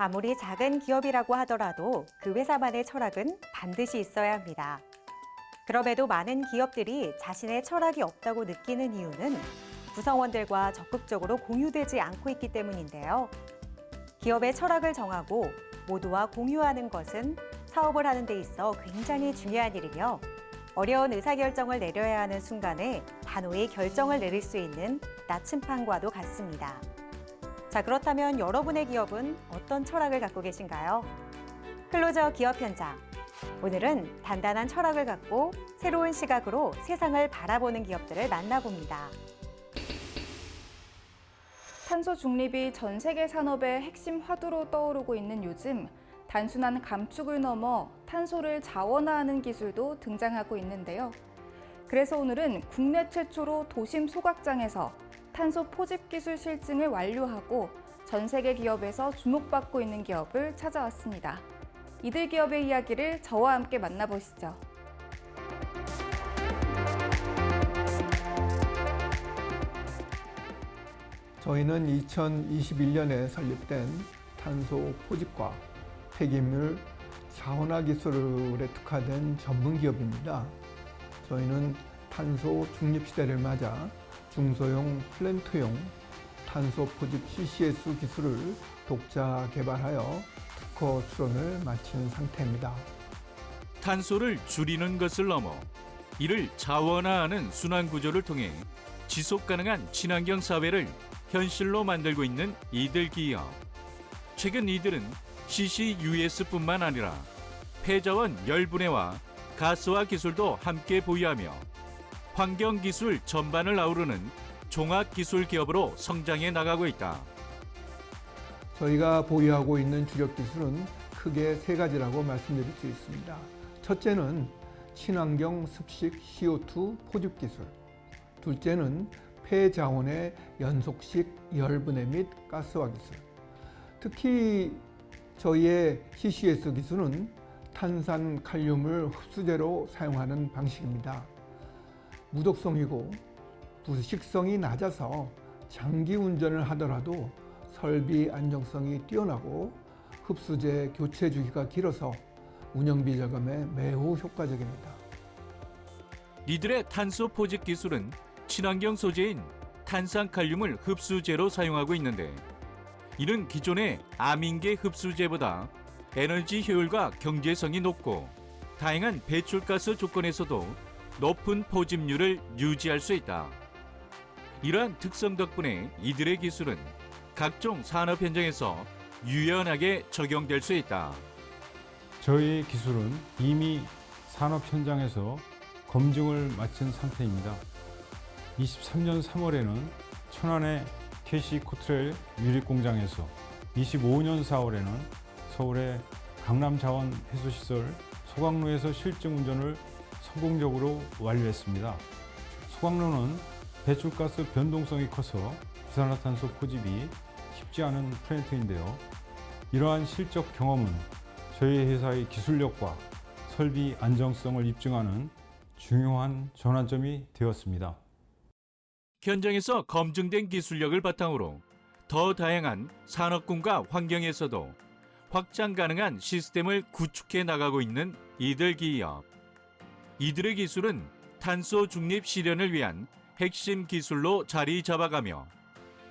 아무리 작은 기업이라고 하더라도 그 회사만의 철학은 반드시 있어야 합니다. 그럼에도 많은 기업들이 자신의 철학이 없다고 느끼는 이유는 구성원들과 적극적으로 공유되지 않고 있기 때문인데요. 기업의 철학을 정하고 모두와 공유하는 것은 사업을 하는 데 있어 굉장히 중요한 일이며 어려운 의사결정을 내려야 하는 순간에 단호히 결정을 내릴 수 있는 나침판과도 같습니다. 자, 그렇다면 여러분의 기업은 어떤 철학을 갖고 계신가요? 클로저 기업 현장. 오늘은 단단한 철학을 갖고 새로운 시각으로 세상을 바라보는 기업들을 만나봅니다. 탄소 중립이 전 세계 산업의 핵심 화두로 떠오르고 있는 요즘 단순한 감축을 넘어 탄소를 자원화하는 기술도 등장하고 있는데요. 그래서 오늘은 국내 최초로 도심 소각장에서 탄소 포집 기술 실증을 완료하고 전 세계 기업에서 주목받고 있는 기업을 찾아왔습니다. 이들 기업의 이야기를 저와 함께 만나보시죠. 저희는 2021년에 설립된 탄소 포집과 폐기물 자원화 기술에 특화된 전문 기업입니다. 저희는 탄소 중립 시대를 맞아 중소형 플랜트용 탄소 포집 CCS 기술을 독자 개발하여 특허 출원을 마친 상태입니다. 탄소를 줄이는 것을 넘어 이를 자원화하는 순환 구조를 통해 지속 가능한 친환경 사회를 현실로 만들고 있는 이들 기업. 최근 이들은 CCUS뿐만 아니라 폐자원 열분해와 가스화 기술도 함께 보유하며 환경 기술 전반을 아우르는 종합 기술 기업으로 성장해 나가고 있다. 저희가 보유하고 있는 주력 기술은 크게 세 가지라고 말씀드릴 수 있습니다. 첫째는 친환경 습식 CO2 포집 기술. 둘째는 폐자원의 연속식 열분해 및 가스화 기술. 특히 저희의 CCS 기술은 탄산 칼륨을 흡수제로 사용하는 방식입니다. 무독성이고 부식성이 낮아서 장기 운전을 하더라도 설비 안정성이 뛰어나고 흡수제 교체 주기가 길어서 운영비 절감에 매우 효과적입니다. 이들의 탄소 포집 기술은 친환경 소재인 탄산칼륨을 흡수제로 사용하고 있는데 이는 기존의 아민계 흡수제보다 에너지 효율과 경제성이 높고 다양한 배출가스 조건에서도 높은 포집률을 유지할 수 있다. 이러한 특성 덕분에 이들의 기술은 각종 산업 현장에서 유연하게 적용될 수 있다. 저희 기술은 이미 산업 현장에서 검증을 마친 상태입니다. 23년 3월에는 천안의 캐시 코트렐 유립 공장에서 25년 4월에는 서울의 강남 자원 해수시설 소강로에서 실증 운전을 성공적으로 완료했습니다. 소강로는 배출가스 변동성이 커서 이산화탄소 포집이 쉽지 않은 플랜트인데요. 이러한 실적 경험은 저희 회사의 기술력과 설비 안정성을 입증하는 중요한 전환점이 되었습니다. 현장에서 검증된 기술력을 바탕으로 더 다양한 산업군과 환경에서도 확장 가능한 시스템을 구축해 나가고 있는 이들 기업. 이들의 기술은 탄소 중립 실현을 위한 핵심 기술로 자리 잡아가며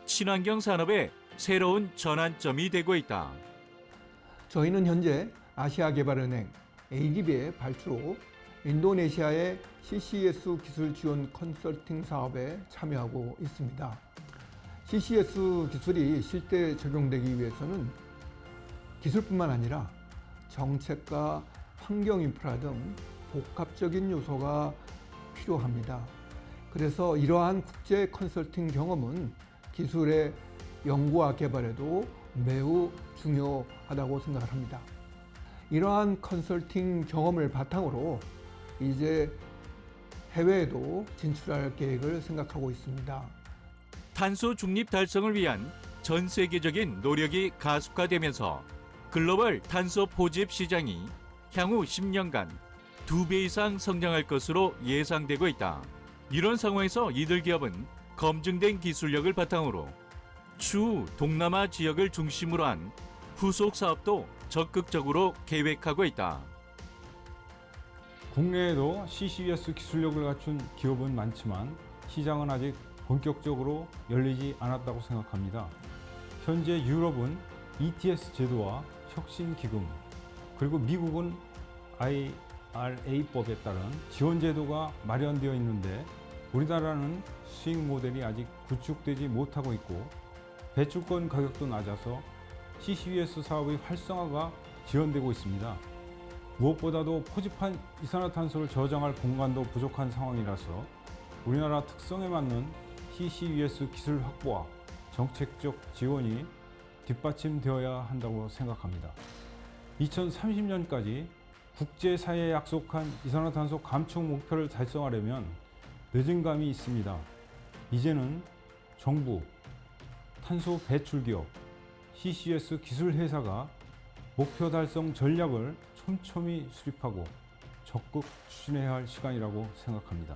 친환경 산업의 새로운 전환점이 되고 있다. 저희는 현재 아시아개발은행 ADB의 발주로 인도네시아의 CCS 기술 지원 컨설팅 사업에 참여하고 있습니다. CCS 기술이 실제 적용되기 위해서는 기술뿐만 아니라 정책과 환경 인프라 등 복합적인 요소가 필요합니다. 그래서 이러한 국제 컨설팅 경험은 기술의 연구와 개발에도 매우 중요하다고 생각을 합니다. 이러한 컨설팅 경험을 바탕으로 이제 해외에도 진출할 계획을 생각하고 있습니다. 탄소 중립 달성을 위한 전 세계적인 노력이 가속화되면서 글로벌 탄소 포집 시장이 향후 10년간 두 배 이상 성장할 것으로 예상되고 있다. 이런 상황에서 이들 기업은 검증된 기술력을 바탕으로 추후 동남아 지역을 중심으로 한 후속 사업도 적극적으로 계획하고 있다. 국내에도 CCUS 기술력을 갖춘 기업은 많지만 시장은 아직 본격적으로 열리지 않았다고 생각합니다. 현재 유럽은 ETS 제도와 혁신 기금, 그리고 미국은 IRA법에 따른 지원 제도가 마련되어 있는데 우리나라는 수익 모델이 아직 구축되지 못하고 있고 배출권 가격도 낮아서 CCUS 사업의 활성화가 지연되고 있습니다. 무엇보다도 포집한 이산화탄소를 저장할 공간도 부족한 상황이라서 우리나라 특성에 맞는 CCUS 기술 확보와 정책적 지원이 뒷받침되어야 한다고 생각합니다. 2030년까지 국제사회에 약속한 이산화탄소 감축 목표를 달성하려면 늦은 감이 있습니다. 이제는 정부, 탄소 배출 기업, CCS 기술 회사가 목표 달성 전략을 촘촘히 수립하고 적극 추진해야 할 시간이라고 생각합니다.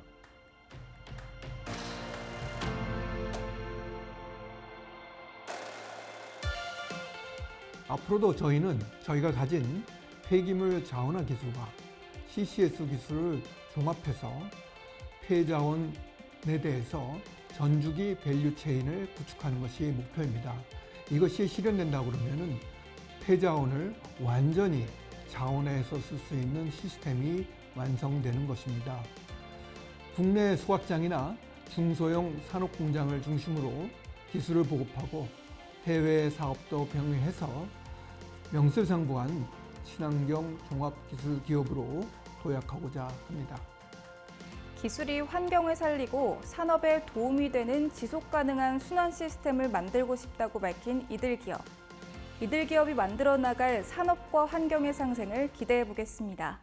앞으로도 저희는 저희가 가진 폐기물 자원화 기술과 CCS 기술을 종합해서 폐자원에 대해서 전주기 밸류 체인을 구축하는 것이 목표입니다. 이것이 실현된다 그러면은 폐자원을 완전히 자원화해서 쓸 수 있는 시스템이 완성되는 것입니다. 국내 수확장이나 중소형 산업 공장을 중심으로 기술을 보급하고 해외 사업도 병행해서 명실상부한 친환경 종합기술 기업으로 도약하고자 합니다. 기술이 환경을 살리고 산업에 도움이 되는 지속 가능한 순환 시스템을 만들고 싶다고 밝힌 이들 기업. 이들 기업이 만들어 나갈 산업과 환경의 상생을 기대해 보겠습니다.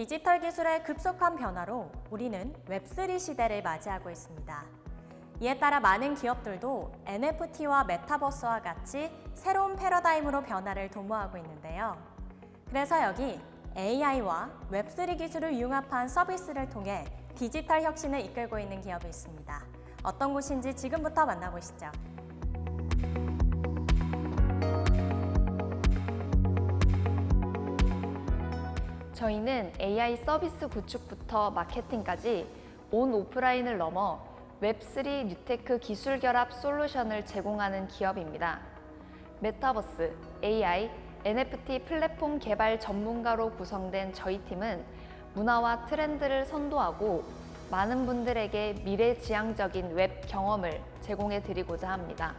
디지털 기술의 급속한 변화로 우리는 웹3 시대를 맞이하고 있습니다. 이에 따라 많은 기업들도 NFT와 메타버스와 같이 새로운 패러다임으로 변화를 도모하고 있는데요. 그래서 여기 AI와 웹3 기술을 융합한 서비스를 통해 디지털 혁신을 이끌고 있는 기업이 있습니다. 어떤 곳인지 지금부터 만나보시죠. 저희는 AI 서비스 구축부터 마케팅까지 온 오프라인을 넘어 웹3 뉴테크 기술 결합 솔루션을 제공하는 기업입니다. 메타버스, AI, NFT 플랫폼 개발 전문가로 구성된 저희 팀은 문화와 트렌드를 선도하고 많은 분들에게 미래지향적인 웹 경험을 제공해 드리고자 합니다.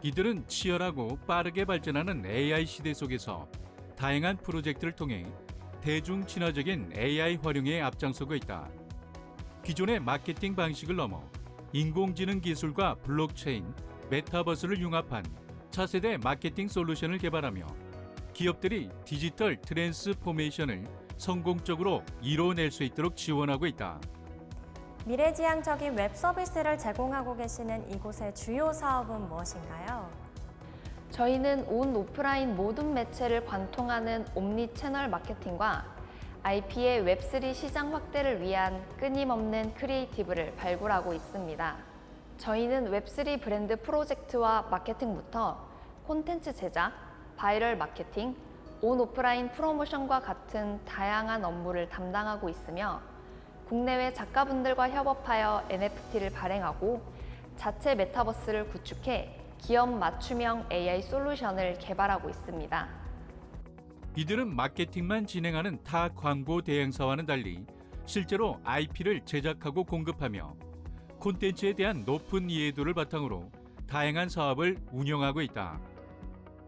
이들은 치열하고 빠르게 발전하는 AI 시대 속에서 다양한 프로젝트를 통해 대중 친화적인 AI 활용에 앞장서고 있다. 기존의 마케팅 방식을 넘어 인공지능 기술과 블록체인, 메타버스를 융합한 차세대 마케팅 솔루션을 개발하며 기업들이 디지털 트랜스포메이션을 성공적으로 이뤄낼 수 있도록 지원하고 있다. 미래지향적인 웹 서비스를 제공하고 계시는 이곳의 주요 사업은 무엇인가요? 저희는 온 오프라인 모든 매체를 관통하는 옴니 채널 마케팅과 IP의 웹3 시장 확대를 위한 끊임없는 크리에이티브를 발굴하고 있습니다. 저희는 웹3 브랜드 프로젝트와 마케팅부터 콘텐츠 제작, 바이럴 마케팅, 온 오프라인 프로모션과 같은 다양한 업무를 담당하고 있으며 국내외 작가분들과 협업하여 NFT를 발행하고 자체 메타버스를 구축해 기업 맞춤형 AI 솔루션을 개발하고 있습니다. 이들은 마케팅만 진행하는 타 광고 대행사와는 달리 실제로 IP를 제작하고 공급하며 콘텐츠에 대한 높은 이해도를 바탕으로 다양한 사업을 운영하고 있다.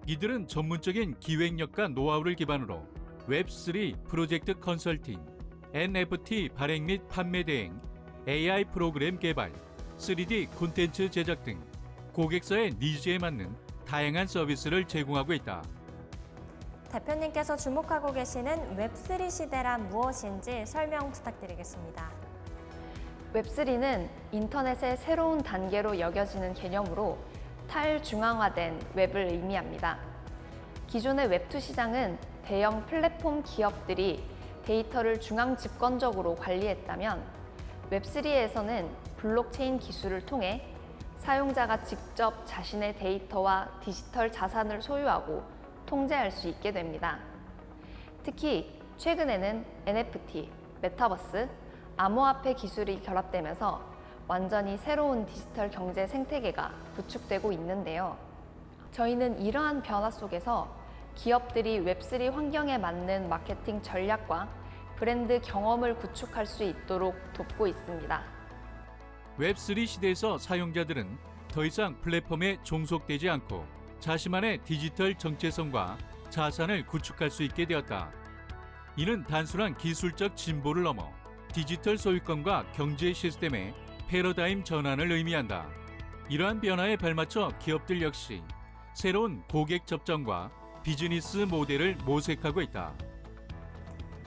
이들은 전문적인 기획력과 노하우를 기반으로 웹3 프로젝트 컨설팅, NFT 발행 및 판매 대행, AI 프로그램 개발, 3D 콘텐츠 제작 등 고객사의 니즈에 맞는 다양한 서비스를 제공하고 있다. 대표님께서 주목하고 계시는 웹3 시대란 무엇인지 설명 부탁드리겠습니다. 웹3는 인터넷의 새로운 단계로 여겨지는 개념으로 탈중앙화된 웹을 의미합니다. 기존의 웹2 시장은 대형 플랫폼 기업들이 데이터를 중앙 집권적으로 관리했다면 웹3에서는 블록체인 기술을 통해 사용자가 직접 자신의 데이터와 디지털 자산을 소유하고 통제할 수 있게 됩니다. 특히 최근에는 NFT, 메타버스, 암호화폐 기술이 결합되면서 완전히 새로운 디지털 경제 생태계가 구축되고 있는데요. 저희는 이러한 변화 속에서 기업들이 웹3 환경에 맞는 마케팅 전략과 브랜드 경험을 구축할 수 있도록 돕고 있습니다. 웹3 시대에서 사용자들은 더 이상 플랫폼에 종속되지 않고 자신만의 디지털 정체성과 자산을 구축할 수 있게 되었다. 이는 단순한 기술적 진보를 넘어 디지털 소유권과 경제 시스템의 패러다임 전환을 의미한다. 이러한 변화에 발맞춰 기업들 역시 새로운 고객 접점과 비즈니스 모델을 모색하고 있다.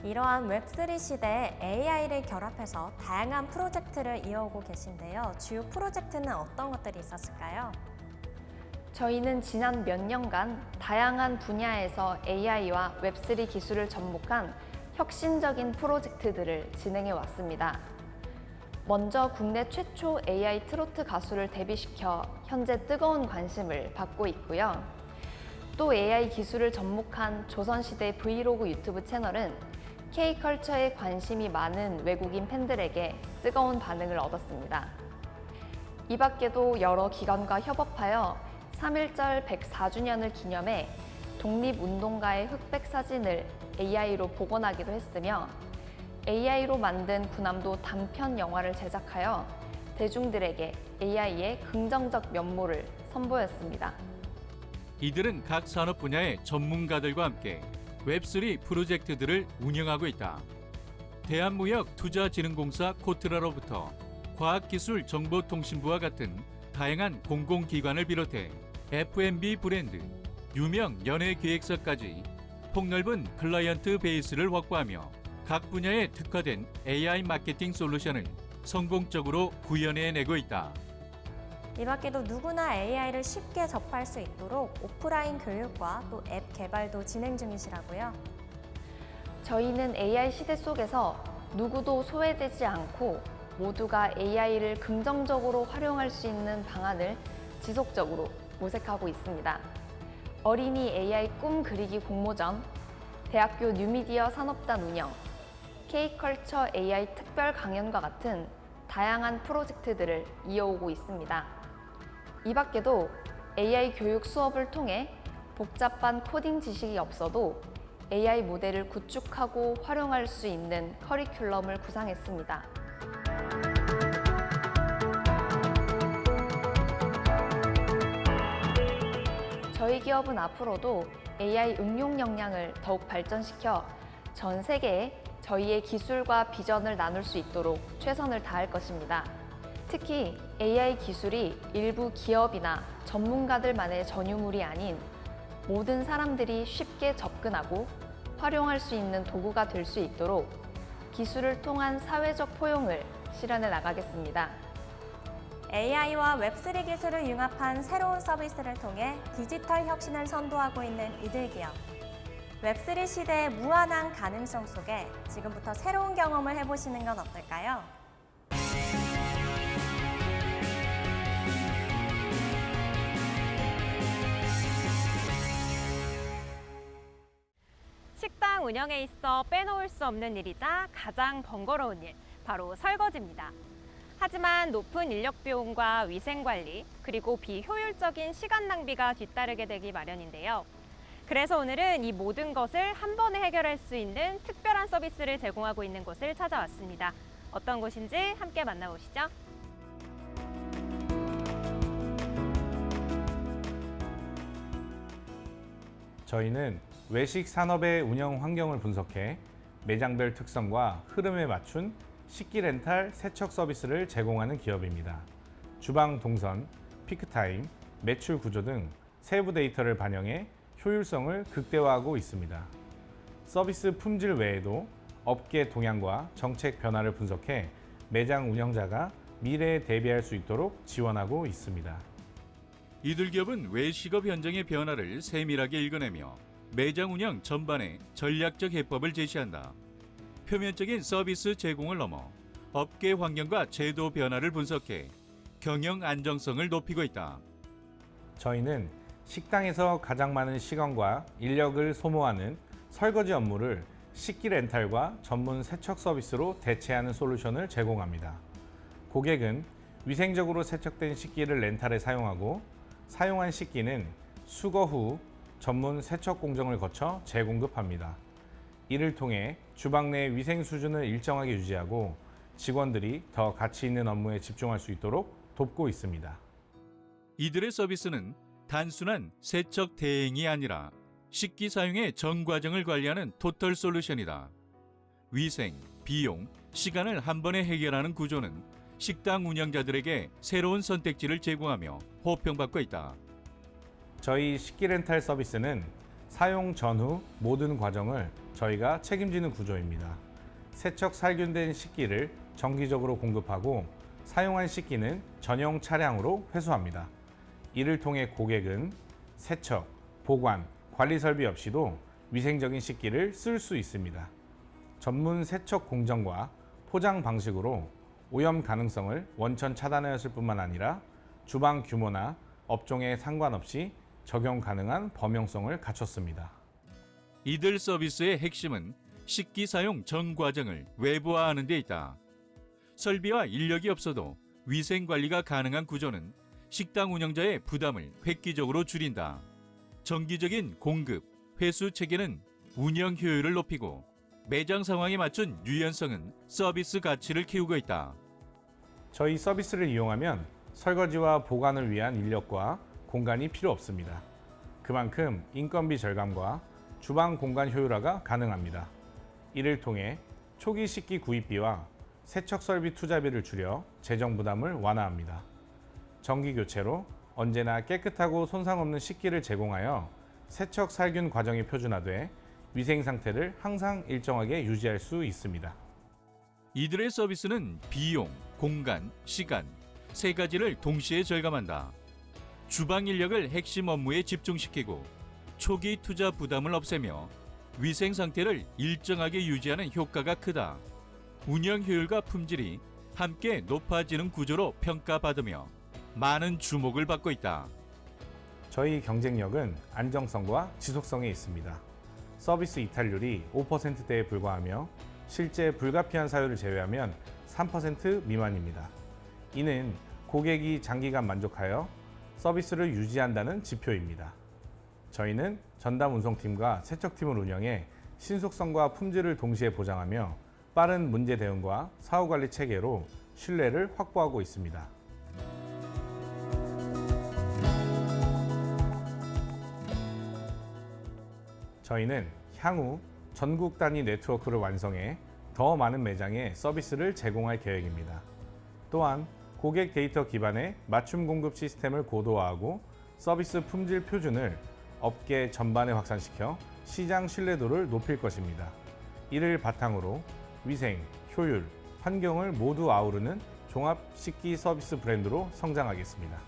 이러한 웹3 시대에 AI를 결합해서 다양한 프로젝트를 이어오고 계신데요. 주요 프로젝트는 어떤 것들이 있었을까요? 저희는 지난 몇 년간 다양한 분야에서 AI와 웹3 기술을 접목한 혁신적인 프로젝트들을 진행해 왔습니다. 먼저 국내 최초 AI 트로트 가수를 데뷔시켜 현재 뜨거운 관심을 받고 있고요. 또 AI 기술을 접목한 조선시대 브이로그 유튜브 채널은 K컬처에 관심이 많은 외국인 팬들에게 뜨거운 반응을 얻었습니다. 이 밖에도 여러 기관과 협업하여 3.1절 104주년을 기념해 독립운동가의 흑백 사진을 AI로 복원하기도 했으며 AI로 만든 군함도 단편 영화를 제작하여 대중들에게 AI의 긍정적 면모를 선보였습니다. 이들은 각 산업 분야의 전문가들과 함께 웹3 프로젝트들을 운영하고 있다. 대한무역투자진흥공사 코트라로부터 과학기술정보통신부와 같은 다양한 공공기관을 비롯해 F&B 브랜드, 유명 연예기획사까지 폭넓은 클라이언트 베이스를 확보하며 각 분야에 특화된 AI 마케팅 솔루션을 성공적으로 구현해내고 있다. 이 밖에도 누구나 AI를 쉽게 접할 수 있도록 오프라인 교육과 또 앱 개발도 진행 중이시라고요. 저희는 AI 시대 속에서 누구도 소외되지 않고 모두가 AI를 긍정적으로 활용할 수 있는 방안을 지속적으로 모색하고 있습니다. 어린이 AI 꿈 그리기 공모전, 대학교 뉴미디어 산업단 운영, K컬처 AI 특별 강연과 같은 다양한 프로젝트들을 이어오고 있습니다. 이 밖에도 AI 교육 수업을 통해 복잡한 코딩 지식이 없어도 AI 모델을 구축하고 활용할 수 있는 커리큘럼을 구상했습니다. 저희 기업은 앞으로도 AI 응용 역량을 더욱 발전시켜 전 세계에 저희의 기술과 비전을 나눌 수 있도록 최선을 다할 것입니다. 특히 AI 기술이 일부 기업이나 전문가들만의 전유물이 아닌 모든 사람들이 쉽게 접근하고 활용할 수 있는 도구가 될 수 있도록 기술을 통한 사회적 포용을 실현해 나가겠습니다. AI와 웹3 기술을 융합한 새로운 서비스를 통해 디지털 혁신을 선도하고 있는 이들 기업. 웹3 시대의 무한한 가능성 속에 지금부터 새로운 경험을 해보시는 건 어떨까요? 운영에 있어 빼놓을 수 없는 일이자 가장 번거로운 일, 바로 설거지입니다. 하지만 높은 인력 비용과 위생 관리, 그리고 비효율적인 시간 낭비가 뒤따르게 되기 마련인데요. 그래서 오늘은 이 모든 것을 한 번에 해결할 수 있는 특별한 서비스를 제공하고 있는 곳을 찾아왔습니다. 어떤 곳인지 함께 만나보시죠. 저희는 외식 산업의 운영 환경을 분석해 매장별 특성과 흐름에 맞춘 식기 렌탈 세척 서비스를 제공하는 기업입니다. 주방 동선, 피크타임, 매출 구조 등 세부 데이터를 반영해 효율성을 극대화하고 있습니다. 서비스 품질 외에도 업계 동향과 정책 변화를 분석해 매장 운영자가 미래에 대비할 수 있도록 지원하고 있습니다. 이들 기업은 외식업 현장의 변화를 세밀하게 읽어내며 매장 운영 전반에 전략적 해법을 제시한다. 표면적인 서비스 제공을 넘어 업계 환경과 제도 변화를 분석해 경영 안정성을 높이고 있다. 저희는 식당에서 가장 많은 시간과 인력을 소모하는 설거지 업무를 식기 렌탈과 전문 세척 서비스로 대체하는 솔루션을 제공합니다. 고객은 위생적으로 세척된 식기를 렌탈에 사용하고 사용한 식기는 수거 후 전문 세척 공정을 거쳐 재공급합니다. 이를 통해 주방 내 위생 수준을 일정하게 유지하고 직원들이 더 가치 있는 업무에 집중할 수 있도록 돕고 있습니다. 이들의 서비스는 단순한 세척 대행이 아니라 식기 사용의 전 과정을 관리하는 토털 솔루션이다. 위생, 비용, 시간을 한 번에 해결하는 구조는 식당 운영자들에게 새로운 선택지를 제공하며 호평받고 있다. 저희 식기 렌탈 서비스는 사용 전후 모든 과정을 저희가 책임지는 구조입니다. 세척 살균된 식기를 정기적으로 공급하고 사용한 식기는 전용 차량으로 회수합니다. 이를 통해 고객은 세척, 보관, 관리 설비 없이도 위생적인 식기를 쓸 수 있습니다. 전문 세척 공정과 포장 방식으로 오염 가능성을 원천 차단하였을 뿐만 아니라 주방 규모나 업종에 상관없이 적용 가능한 범용성을 갖췄습니다. 이들 서비스의 핵심은 식기 사용 전 과정을 외부화하는 데 있다. 설비와 인력이 없어도 위생 관리가 가능한 구조는 식당 운영자의 부담을 획기적으로 줄인다. 정기적인 공급, 회수 체계는 운영 효율을 높이고 매장 상황에 맞춘 유연성은 서비스 가치를 키우고 있다. 저희 서비스를 이용하면 설거지와 보관을 위한 인력과 공간이 필요 없습니다. 그만큼 인건비 절감과 주방 공간 효율화가 가능합니다. 이를 통해 초기 식기 구입비와 세척 설비 투자비를 줄여 재정 부담을 완화합니다. 정기 교체로 언제나 깨끗하고 손상 없는 식기를 제공하여 세척 살균 과정이 표준화돼 위생 상태를 항상 일정하게 유지할 수 있습니다. 이들의 서비스는 비용, 공간, 시간 세 가지를 동시에 절감한다. 주방 인력을 핵심 업무에 집중시키고 초기 투자 부담을 없애며 위생 상태를 일정하게 유지하는 효과가 크다. 운영 효율과 품질이 함께 높아지는 구조로 평가받으며 많은 주목을 받고 있다. 저희 경쟁력은 안정성과 지속성에 있습니다. 서비스 이탈률이 5%대에 불과하며 실제 불가피한 사유를 제외하면 3% 미만입니다. 이는 고객이 장기간 만족하여 서비스를 유지한다는 지표입니다. 저희는 전담 운송팀과 세척팀을 운영해 신속성과 품질을 동시에 보장하며 빠른 문제 대응과 사후 관리 체계로 신뢰를 확보하고 있습니다. 저희는 향후 전국 단위 네트워크를 완성해 더 많은 매장에 서비스를 제공할 계획입니다. 또한 고객 데이터 기반의 맞춤 공급 시스템을 고도화하고 서비스 품질 표준을 업계 전반에 확산시켜 시장 신뢰도를 높일 것입니다. 이를 바탕으로 위생, 효율, 환경을 모두 아우르는 종합 식기 서비스 브랜드로 성장하겠습니다.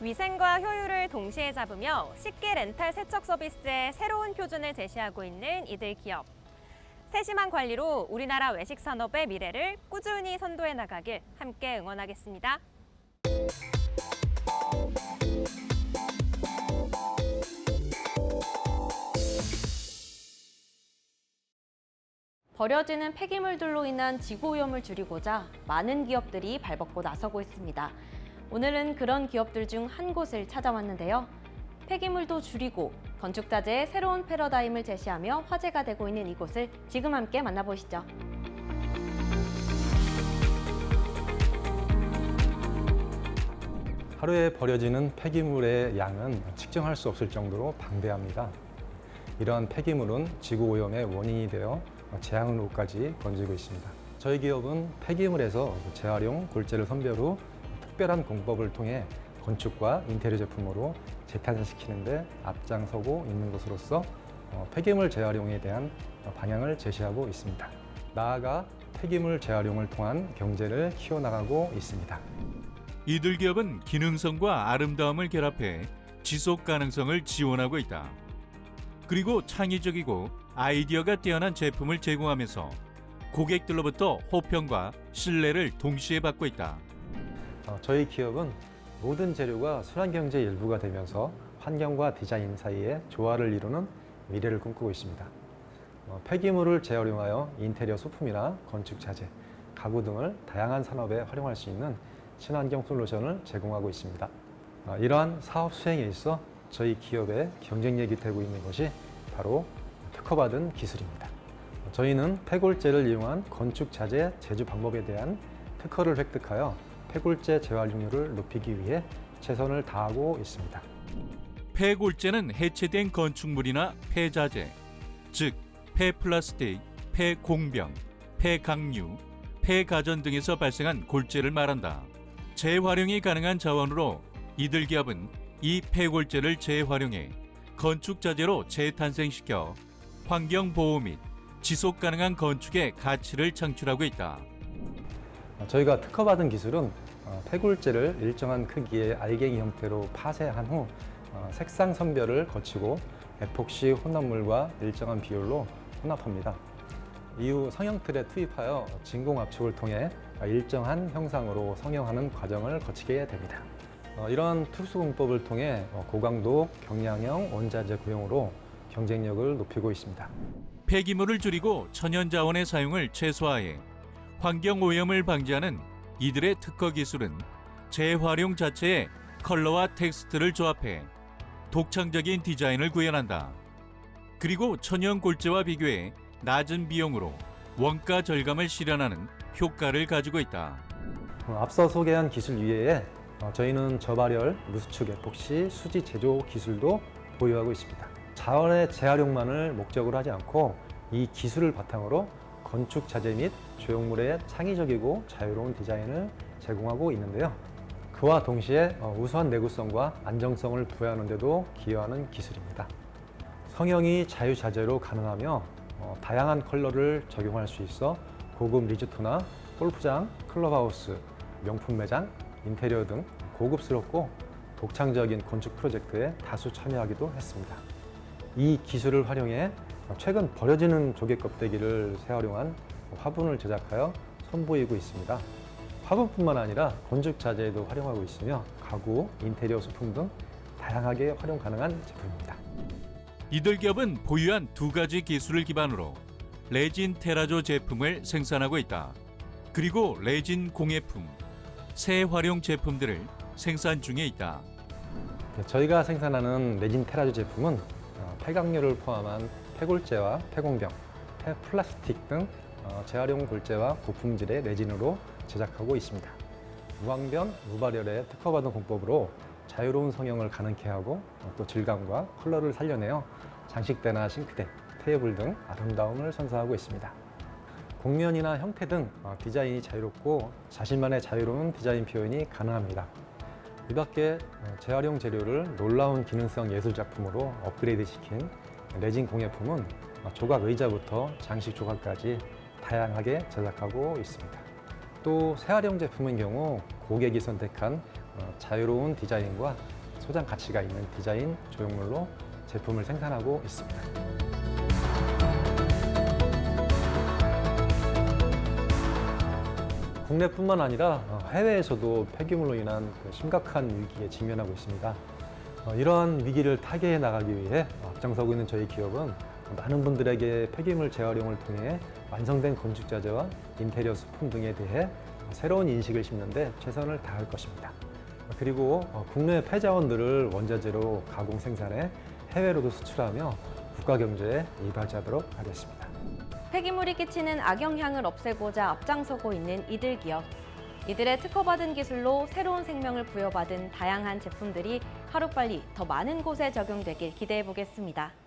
위생과 효율을 동시에 잡으며 식기 렌탈 세척 서비스의 새로운 표준을 제시하고 있는 이들 기업. 세심한 관리로 우리나라 외식 산업의 미래를 꾸준히 선도해 나가길 함께 응원하겠습니다. 버려지는 폐기물들로 인한 지구 오염을 줄이고자 많은 기업들이 발벗고 나서고 있습니다. 오늘은 그런 기업들 중 한 곳을 찾아왔는데요. 폐기물도 줄이고 건축자재의 새로운 패러다임을 제시하며 화제가 되고 있는 이곳을 지금 함께 만나보시죠. 하루에 버려지는 폐기물의 양은 측정할 수 없을 정도로 방대합니다. 이러한 폐기물은 지구 오염의 원인이 되어 재앙으로까지 번지고 있습니다. 저희 기업은 폐기물에서 재활용, 골재를 선별 후 특별한 공법을 통해 건축과 인테리어 제품으로 재탄생시키는데 앞장서고 있는 것으로서 어, 폐기물 재활용에 대한 방향을 제시하고 있습니다. 나아가 폐기물 재활용을 통한 경제를 키워나가고 있습니다. 이들 기업은 기능성과 아름다움을 결합해 지속 가능성을 지원하고 있다. 그리고 창의적이고 아이디어가 뛰어난 제품을 제공하면서 고객들로부터 호평과 신뢰를 동시에 받고 있다. 어, 저희 기업은 모든 재료가 순환경제 일부가 되면서 환경과 디자인 사이에 조화를 이루는 미래를 꿈꾸고 있습니다. 어, 폐기물을 재활용하여 인테리어 소품이나 건축 자재, 가구 등을 다양한 산업에 활용할 수 있는 친환경 솔루션을 제공하고 있습니다. 어, 이러한 사업 수행에 있어 저희 기업의 경쟁력이 되고 있는 것이 바로 특허받은 기술입니다. 저희는 폐골재를 이용한 건축 자재 제조 방법에 대한 특허를 획득하여 폐골재 재활용률을 높이기 위해 최선을 다하고 있습니다. 폐골재는 해체된 건축물이나 폐자재, 즉 폐플라스틱, 폐공병, 폐강류, 폐가전 등에서 발생한 골재를 말한다. 재활용이 가능한 자원으로 이들 기업은 이 폐골재를 재활용해 건축 자재로 재탄생시켜 환경 보호 및 지속 가능한 건축의 가치를 창출하고 있다. 어, 저희가 특허받은 기술은 어, 폐골재를 일정한 크기의 알갱이 형태로 파쇄한 후 어, 색상 선별을 거치고 에폭시 혼합물과 일정한 비율로 혼합합니다. 이후 성형틀에 투입하여 진공 압축을 통해 일정한 형상으로 성형하는 과정을 거치게 됩니다. 어, 이러한 특수공법을 통해 어, 고강도 경량형 원자재 구형으로 경쟁력을 높이고 있습니다. 폐기물을 줄이고 천연 자원의 사용을 최소화해 환경 오염을 방지하는 이들의 특허 기술은 재활용 자체에 컬러와 텍스트를 조합해 독창적인 디자인을 구현한다. 그리고 천연 골재와 비교해 낮은 비용으로 원가 절감을 실현하는 효과를 가지고 있다. 어, 앞서 소개한 기술 이외에 어, 저희는 저발열, 무수축 에폭시, 수지 제조 기술도 보유하고 있습니다. 자원의 재활용만을 목적으로 하지 않고 이 기술을 바탕으로 건축 자재 및 조형물의 창의적이고 자유로운 디자인을 제공하고 있는데요. 그와 동시에 어, 우수한 내구성과 안정성을 부여하는 데도 기여하는 기술입니다. 성형이 자유자재로 가능하며 어, 다양한 컬러를 적용할 수 있어 고급 리조트나 골프장, 클럽하우스, 명품 매장, 인테리어 등 고급스럽고 독창적인 건축 프로젝트에 다수 참여하기도 했습니다. 이 기술을 활용해 최근 버려지는 조개 껍데기를 재활용한 화분을 제작하여 선보이고 있습니다. 화분뿐만 아니라 건축 자재에도 활용하고 있으며 가구, 인테리어 소품 등 다양하게 활용 가능한 제품입니다. 이들 기업은 보유한 두 가지 기술을 기반으로 레진 테라조 제품을 생산하고 있다. 그리고 레진 공예품, 재활용 제품들을 생산 중에 있다. 네, 저희가 생산하는 레진 테라조 제품은 어, 폐강류를 포함한 폐골재와 폐공병, 폐플라스틱 등 어, 재활용 골재와 고품질의 레진으로 제작하고 있습니다. 무광변, 무발열의 특허받은 공법으로 자유로운 성형을 가능케 하고 어, 또 질감과 컬러를 살려내어 장식대나 싱크대, 테이블 등 아름다움을 선사하고 있습니다. 곡면이나 형태 등 어, 디자인이 자유롭고 자신만의 자유로운 디자인 표현이 가능합니다. 이 밖에 어, 재활용 재료를 놀라운 기능성 예술 작품으로 업그레이드 시킨 레진 공예품은 어, 조각 의자부터 장식 조각까지 다양하게 제작하고 있습니다. 또 재활용 제품의 경우 고객이 선택한 어, 자유로운 디자인과 소장 가치가 있는 디자인 조형물로 제품을 생산하고 있습니다. 국내뿐만 아니라 어, 해외에서도 폐기물로 인한 그 심각한 위기에 직면하고 있습니다. 어, 이러한 위기를 타개해 나가기 위해 앞장서고 있는 저희 기업은 많은 분들에게 폐기물 재활용을 통해 완성된 건축 자재와 인테리어 소품 등에 대해 새로운 인식을 심는데 최선을 다할 것입니다. 그리고 어, 국내 폐자원들을 원자재로 가공 생산해 해외로도 수출하며 국가 경제에 이바지하도록 하겠습니다. 폐기물이 끼치는 악영향을 없애고자 앞장서고 있는 이들 기업. 이들의 특허받은 기술로 새로운 생명을 부여받은 다양한 제품들이 하루빨리 더 많은 곳에 적용되길 기대해 보겠습니다.